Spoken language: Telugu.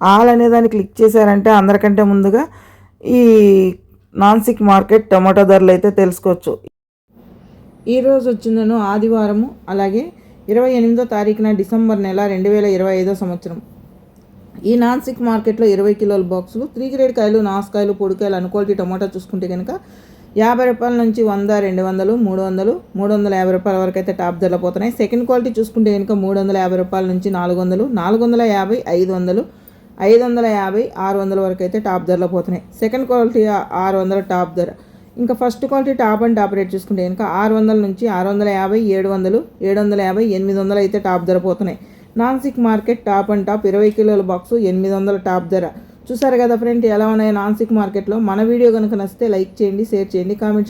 ఆల్ అనే దాన్ని క్లిక్ చేశారంటే అందరికంటే ముందుగా ఈ నాన్సిక్ మార్కెట్ టమాటో ధరలు అయితే తెలుసుకోవచ్చు. ఈరోజు వచ్చిందను ఆదివారము అలాగే ఇరవై ఎనిమిదో తారీఖున డిసెంబర్ నెల రెండు వేల ఇరవై ఐదో సంవత్సరం. ఈ నాన్సిక్ మార్కెట్లో ఇరవై కిలోల బాక్సులు త్రీ గ్రేడ్ కాయలు నాసుకాయలు పొడికాయలు అనుకోటి టమాటా చూసుకుంటే కనుక యాభై రూపాయల నుంచి వంద రెండు వందలు మూడు వందలు మూడు వందల యాభై రూపాయల వరకు అయితే టాప్ ధరలు పోతున్నాయి. సెకండ్ క్వాలిటీ చూసుకుంటే కనుక మూడు వందల యాభై రూపాయల నుంచి నాలుగు వందలు నాలుగు వందల యాభై ఐదు వందలు ఐదు వందల యాభై ఆరు వందల వరకు అయితే టాప్ ధరలో పోతున్నాయి. సెకండ్ క్వాలిటీ ఆరు వందల టాప్ ధర. ఇంకా first quality top and top rate చూసుకుంటే ఇంకా ఆరు వందల నుంచి ఆరు వందల యాభై ఏడు వందలు ఏడు వందల యాభై ఎనిమిది వందలు అయితే టాప్ ధర పోతున్నాయి. Nashik market top and top ఇరవై కిలోల బాక్సు ఎనిమిది వందల టాప్ ధర. చూసారు కదా ఫ్రెండ్ ఎలా ఉన్నాయి నాన్సిక్ మార్కెట్లో? మన వీడియో కనుక నచ్చితే లైక్ చేయండి షేర్ చేయండి కామెంట్